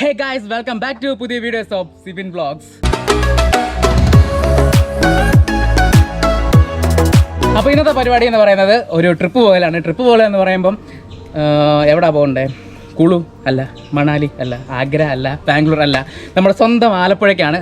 Hey guys welcome back to പുതിയ videos of Sibin vlogs അപ്പോൾ ഇന്നത്തെ പരിപാടി എന്ന് പറയുന്നത് ഒരു ട്രിപ്പ് പോകലാണ്. ട്രിപ്പ് പോകൽ എന്ന് പറയുമ്പം എവിടെ പോകണ്ടേ? കുളു അല്ല മണാലി അല്ല ആഗ്ര അല്ല ബാംഗ്ലൂർ അല്ല. നമ്മുടെ സ്വന്തം ആലപ്പുഴയ്ക്കാണ്.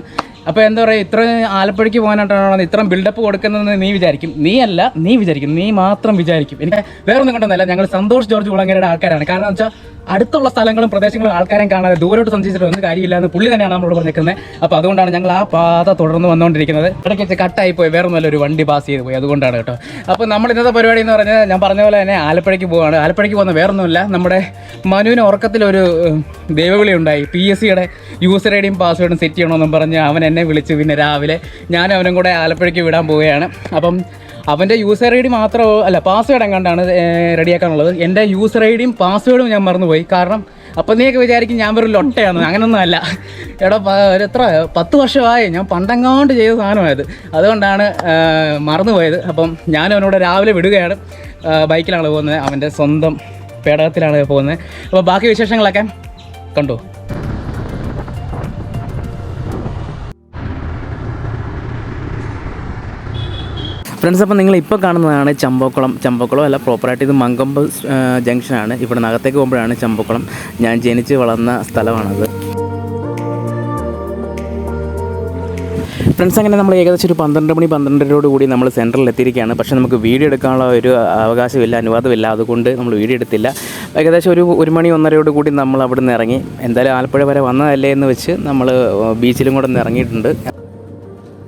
അപ്പോൾ എന്താ പറയുക ഇത്ര ആലപ്പുഴയ്ക്ക് പോകാനായിട്ടാണ് ഇത്രയും ബിൽഡപ്പ് കൊടുക്കുന്നതെന്ന് നീ വിചാരിക്കും? നീ അല്ല നീ വിചാരിക്കും. നീ മാത്രം വിചാരിക്കും. എനിക്ക് വേറൊന്നും കൊണ്ടൊന്നല്ല ഞങ്ങൾ സന്തോഷ് ജോർജ് കുളങ്ങരയുടെ ആൾക്കാരാണ്. കാരണം എന്ന് വെച്ചാൽ അടുത്തുള്ള സ്ഥലങ്ങളും പ്രദേശങ്ങളും ആൾക്കാരെയും കാണാതെ ദൂരോട്ട് സഞ്ചരിച്ചിട്ട് ഒന്നും കാര്യമില്ല എന്ന് പുള്ളി തന്നെയാണ് നമ്മളോട് പറഞ്ഞിരിക്കുന്നത് അപ്പോൾ അതുകൊണ്ടാണ് ഞങ്ങൾ ആ പാത തുടർന്ന് വന്നുകൊണ്ടിരിക്കുന്നത്. ഇടയ്ക്ക് വെച്ച് കട്ടായി പോയി. വേറെ നല്ല ഒരു വണ്ടി പാസ് ചെയ്ത് പോയി. അതുകൊണ്ടാണ് കേട്ടോ. അപ്പോൾ നമ്മൾ ഇന്നത്തെ പരിപാടി എന്ന് പറഞ്ഞാൽ ഞാൻ പറഞ്ഞ പോലെ തന്നെ ആലപ്പുഴയ്ക്ക് പോവാണ്. ആലപ്പുഴയ്ക്ക് പോകുന്ന വേറെ ഒന്നുമില്ല നമ്മുടെ മനുവിന് ഉറക്കത്തിലൊരു ദൈവവിളി ഉണ്ടായി. പി എസ് സിയുടെ യൂസർ ഐ ഡിയും പാസ്വേഡും സെറ്റ് ചെയ്യണമെന്നും പറഞ്ഞ് അവൻ എന്നെ വിളിച്ചു. പിന്നെ രാവിലെ ഞാനും അവനും കൂടെ ആലപ്പുഴയ്ക്ക് വിടാൻ പോവുകയാണ്. അപ്പം അവന്റെ യൂസർ ഐ ഡി മാത്രമോ അല്ല പാസ്വേഡ് എങ്ങാണ്ടാണ് റെഡിയാക്കാനുള്ളത് എന്റെ യൂസർ ഐ ഡിയും പാസ്വേഡും ഞാൻ മറന്നുപോയി. കാരണം അപ്പം നീയൊക്കെ വിചാരിക്കും ഞാൻ വെറും ലൊട്ടയാണ് അങ്ങനൊന്നും അല്ല. എടാ എത്ര പത്ത് വർഷമായി ഞാൻ പണ്ടെങ്ങാണ്ട് ചെയ്ത സാധനമായത് അതുകൊണ്ടാണ് മറന്നുപോയത്. അപ്പം ഞാൻ അവനോട് രാവിലെ വിടുകയാണ്. ബൈക്കിലാണ് പോകുന്നത്. അവന്റെ സ്വന്തം പേടകത്തിലാണ് പോകുന്നത്. അപ്പോൾ ബാക്കി വിശേഷങ്ങളൊക്കെ കണ്ടു? ഫ്രണ്ട്സ് അപ്പോൾ നിങ്ങൾ ഇപ്പോൾ കാണുന്നതാണ് ചമ്പക്കുളം. ചമ്പക്കുളം അല്ല പ്രോപ്പറായിട്ട് ഇത് മങ്കമ്പ് ജംഗ്ഷനാണ് ഇവിടെ നഗത്തേക്ക് പോകുമ്പോഴാണ് ചമ്പക്കുളം. ഞാൻ ജനിച്ച് വളർന്ന സ്ഥലമാണത്. ഫ്രണ്ട്സ് അങ്ങനെ നമ്മൾ ഏകദേശം ഒരു പന്ത്രണ്ട് മണി പന്ത്രണ്ടരയോട് കൂടി നമ്മൾ സെന്ററിൽ എത്തിയിരിക്കുകയാണ്. പക്ഷേ നമുക്ക് വീഡിയോ എടുക്കാനുള്ള ഒരു അവകാശമില്ല അനുവാദമില്ല. അതുകൊണ്ട് നമ്മൾ വീഡിയോ എടുത്തില്ല. ഏകദേശം ഒരു ഒരു മണി ഒന്നരയോട് കൂടി നമ്മൾ അവിടെ നിന്ന് ഇറങ്ങി. എന്തായാലും ആലപ്പുഴ വരെ വന്നതല്ലേ എന്ന് വെച്ച് നമ്മൾ ബീച്ചിലും കൂടെ ഒന്ന് ഇറങ്ങിയിട്ടുണ്ട്.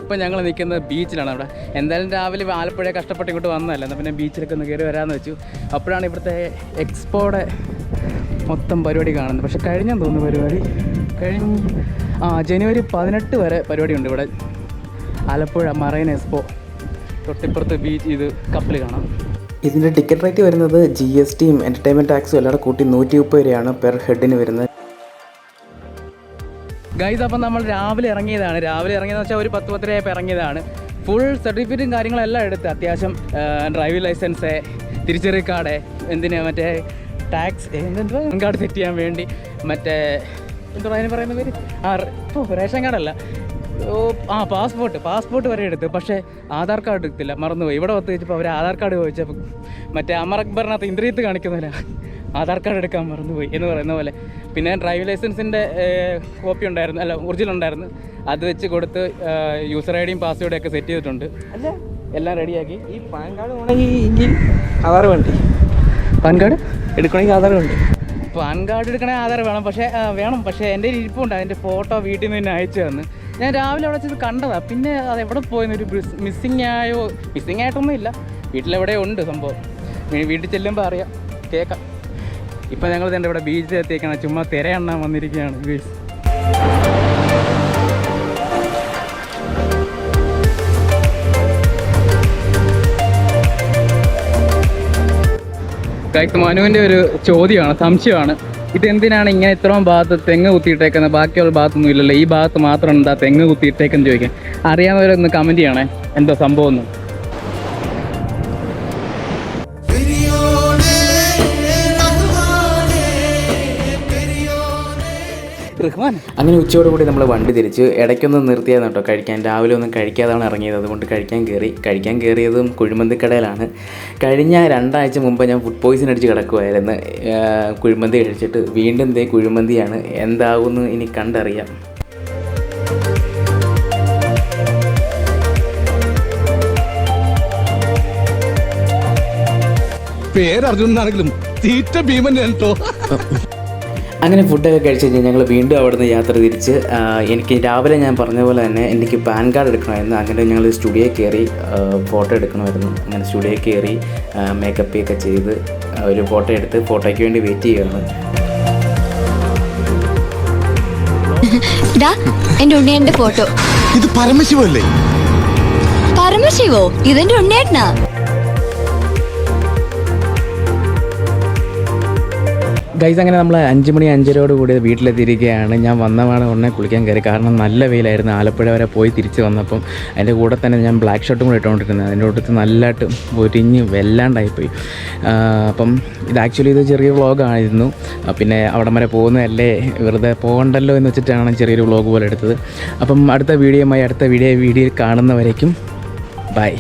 ഇപ്പോൾ ഞങ്ങൾ നിൽക്കുന്നത് ബീച്ചിലാണ് അവിടെ. എന്തായാലും രാവിലെ ആലപ്പുഴ കഷ്ടപ്പെട്ട് ഇങ്ങോട്ട് വന്നതല്ല. എന്നാൽ പിന്നെ ബീച്ചിലൊക്കെ ഒന്ന് കയറി വരാമെന്ന് വെച്ചു. അപ്പോഴാണ് ഇവിടുത്തെ എക്സ്പോയുടെ മൊത്തം പരിപാടി കാണുന്നത്. പക്ഷെ കഴിഞ്ഞെന്ന് തോന്നുന്നു പരിപാടി. കഴിഞ്ഞ ആ ജനുവരി പതിനെട്ട് വരെ പരിപാടിയുണ്ട് ഇവിടെ. Alappuzha marine expo. തൊട്ടിപ്പുറത്ത് ബീച്ച് ഇത് കപ്പൽ കാണാം. ഇതിന്റെ ടിക്കറ്റ് റേറ്റ് വരുന്നത് ജി എസ് ടിയും എന്റർടൈൻമെന്റ് ടാക്സും എല്ലാവരും കൂടെ കൂട്ടി നൂറ്റി മുപ്പത് രൂപയാണ് പെർ ഹെഡിന് വരുന്നത്. ഗൈസ് അപ്പം നമ്മൾ രാവിലെ ഇറങ്ങിയതാണ്. രാവിലെ ഇറങ്ങിയതെന്ന് വെച്ചാൽ ഒരു പത്ത് പത്തരയായപ്പോൾ ഇറങ്ങിയതാണ്. ഫുൾ സർട്ടിഫിക്കറ്റും കാര്യങ്ങളെല്ലാം എടുത്ത് അത്യാവശ്യം ഡ്രൈവിംഗ് ലൈസൻസ് തിരിച്ചറി കാർഡ് എന്തിനാ മറ്റേ ടാക്സ് എന്തെന്താ കാർഡ് സെറ്റ് ചെയ്യാൻ വേണ്ടി മറ്റേ എന്തോ അതിന് പറയുന്ന പേര്? ആ ഓ റേഷൻ കാർഡല്ല ആ പാസ്പോർട്ട് പാസ്പോർട്ട് വരെ എടുത്ത്. പക്ഷേ ആധാർ കാർഡ് എടുത്തില്ല. മറന്നുപോയി. ഇവിടെ വത്ത് വെച്ചപ്പോൾ അവർ ആധാർ കാർഡ് ചോദിച്ചപ്പോൾ മറ്റേ അമർ അക്ബറിനകത്ത് ഇന്ദ്രിയത്ത് കാണിക്കുന്നില്ല ആധാർ കാർഡ് എടുക്കാൻ മറന്നുപോയി എന്ന് പറയുന്ന പോലെ. പിന്നെ ഡ്രൈവിംഗ് ലൈസൻസിന്റെ കോപ്പി ഉണ്ടായിരുന്നു അല്ല ഒറിജിനൽ ഉണ്ടായിരുന്നു. അത് വെച്ച് കൊടുത്ത് യൂസർ ഐ ഡിയും പാസ്വേഡും ഒക്കെ സെറ്റ് ചെയ്തിട്ടുണ്ട്. അല്ല എല്ലാം റെഡിയാക്കി. ഈ പാൻ കാർഡ് വേണമെങ്കിൽ ആധാർ വേണ്ടി? PAN card? എടുക്കണമെങ്കിൽ ആധാർ വേണ്ടി? പാൻ കാർഡ് എടുക്കണേ ആധാർ വേണം. പക്ഷേ വേണം. പക്ഷേ എന്റെ ഇരിപ്പുണ്ട്. അതിന്റെ ഫോട്ടോ വീട്ടിൽ നിന്ന് തന്നെ അയച്ചു തന്ന്. ഞാൻ രാവിലെ അവിടെ വെച്ചത് കണ്ടതാ. പിന്നെ അത് എവിടെ പോയെന്നൊരു മിസ്സിങ് ആയോ മിസ്സിങ് ആയിട്ടൊന്നും ഇല്ല വീട്ടിലെവിടെ ഉണ്ട് സംഭവം. വീട്ടിൽ ചെല്ലുമ്പോൾ അറിയാം. കേൾക്കാം ഇപ്പം ഞങ്ങൾ തന്നെ ഇവിടെ ബീച്ചിൽ എത്തിയേക്കാണ്? ചുമ്മാ തിരയെണ്ണാൻ വന്നിരിക്കുകയാണ് ഗൈസ് മനുവിന്റെ ഒരു ചോദ്യമാണ് സംശയമാണ്. ഇതെന്തിനാണ് ഇങ്ങനെ ഇത്രയും ഭാഗത്ത് തെങ്ങ് കുത്തിയിട്ടേക്കുന്നത്? ബാക്കിയുള്ള ഭാഗത്തൊന്നും ഇല്ലല്ലോ. ഈ ഭാഗത്ത് മാത്രം എന്താ തെങ്ങ് കുത്തിയിട്ടേക്കെന്ന് ചോദിക്കാൻ അറിയാവുന്നവരൊന്ന് കമന്റ് ചെയ്യണേ. എന്തോ സംഭവം ഒന്ന് റഹ്മാൻ അങ്ങനെ ഉച്ചയോട് കൂടി നമ്മൾ വണ്ടി തിരിച്ച് ഇടയ്ക്കൊന്നും നിർത്തിയായിരുന്നു കേട്ടോ. കഴിക്കാൻ രാവിലെ ഒന്നും കഴിക്കാതാണ് ഇറങ്ങിയത്. അതുകൊണ്ട് കഴിക്കാൻ കയറി. കഴിക്കാൻ കയറിയതും കുഴിമന്തി കടയിലാണ് കഴിഞ്ഞ രണ്ടാഴ്ച മുമ്പ് ഞാൻ ഫുഡ് പോയിസൺ അടിച്ച് കിടക്കുമായിരുന്നു കുഴിമന്തി കഴിച്ചിട്ട് വീണ്ടും ദേ കുഴിമന്തിയാണ്. എന്താകുമെന്ന് ഇനി കണ്ടറിയാം. പേര് അർജുൻ എന്നാണെങ്കിലും തീറ്റ ഭീമൻ കേട്ടോ അങ്ങനെ ഫുഡൊക്കെ കഴിച്ച് കഴിഞ്ഞാൽ ഞങ്ങൾ വീണ്ടും അവിടുന്ന് യാത്ര തിരിച്ച് എനിക്ക് രാവിലെ ഞാൻ പറഞ്ഞ പോലെ തന്നെ എനിക്ക് പാൻ കാർഡ് എടുക്കണമായിരുന്നു. അങ്ങനെ ഞങ്ങൾ സ്റ്റുഡിയോ കയറി ഫോട്ടോ എടുക്കണമായിരുന്നു. അങ്ങനെ സ്റ്റുഡിയോ കയറി മേക്കപ്പ് ഒക്കെ ചെയ്ത് ഒരു ഫോട്ടോ എടുത്ത് ഫോട്ടോയ്ക്ക് വേണ്ടി വെയിറ്റ് ചെയ്യുകയാണ്. ഇതാ എന്റെ ഉണ്ണിയന്റെ ഫോട്ടോ. ഇത് പരമശിവല്ലേ? പരമശിവോ? ഇതെന്റെ ഉണ്ണിയേട്ടനാ? ഗൈസ് അങ്ങനെ നമ്മൾ അഞ്ച് മണി അഞ്ചരയോട് കൂടി വീട്ടിലെത്തിയിരിക്കുകയാണ്. ഞാൻ വന്നവാണ് ഉടനെ കുളിക്കാൻ കയറി. കാരണം നല്ല വെയിലായിരുന്നു. ആലപ്പുഴ വരെ പോയി തിരിച്ച് വന്നപ്പം അതിന്റെ കൂടെ തന്നെ ഞാൻ ബ്ലാക്ക് ഷർട്ടും കൂടി ഇട്ടുകൊണ്ടിരുന്നത്. അതിന്റെ കൂട്ടത്ത് നല്ലതായിട്ട് ഒരിഞ്ഞ് വെല്ലാണ്ടായിപ്പോയി. അപ്പം ഇത് ആക്ച്വലി ഇത് ചെറിയ വ്ളോഗായിരുന്നു പിന്നെ അവിടം വരെ പോകുന്നതല്ലേ? വെറുതെ പോകണ്ടല്ലോ എന്ന് വെച്ചിട്ടാണ് ചെറിയൊരു വ്ളോഗ് പോലെ എടുത്തത്. അപ്പം അടുത്ത വീഡിയോയുമായി അടുത്ത വീഡിയോ വീഡിയോയിൽ കാണുന്നവരേക്കും ബൈ